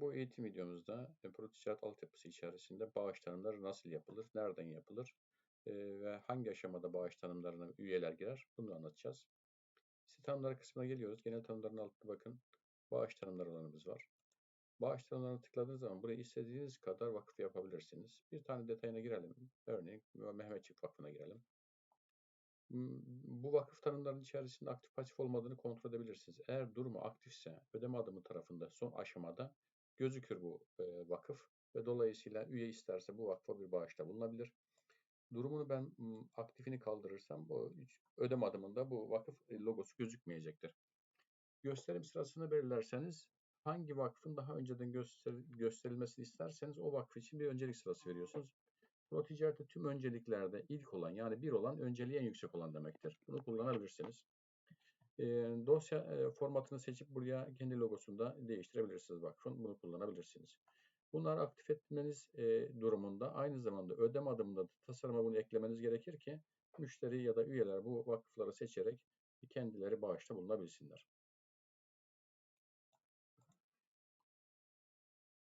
Bu eğitim videomuzda e, Pro altyapısı içerisinde bağış tanımları nasıl yapılır, nereden yapılır e, ve hangi aşamada bağış tanımlarına üyeler girer bunu anlatacağız. Site tanımları kısmına geliyoruz. Genel tanımların altında bakın bağış tanımları alanımız var. Bağış tanımlarına tıkladığınız zaman buraya istediğiniz kadar vakıf yapabilirsiniz. Bir tane detayına girelim. Örneğin Mehmetçik Vakfı'na girelim. Bu vakıf tanımlarının içerisinde aktif pasif olmadığını kontrol edebilirsiniz. Eğer durumu aktifse ödeme adımı tarafında son aşamada gözükür bu e, vakıf ve dolayısıyla üye isterse bu vakfa bir bağışta bulunabilir. Durumunu ben aktifini kaldırırsam bu ödeme adımında bu vakıf logosu gözükmeyecektir. Gösterim sırasını belirlerseniz hangi vakfın daha önceden göster gösterilmesini isterseniz o vakf için bir öncelik sırası veriyorsunuz. Pro ticarette tüm önceliklerde ilk olan yani bir olan önceliği en yüksek olan demektir. Bunu kullanabilirsiniz. Dosya formatını seçip buraya kendi logosunu da değiştirebilirsiniz vakfın. Bunu kullanabilirsiniz. Bunları aktif etmeniz durumunda aynı zamanda ödeme adımında da tasarıma bunu eklemeniz gerekir ki müşteri ya da üyeler bu vakıfları seçerek kendileri bağışta bulunabilsinler.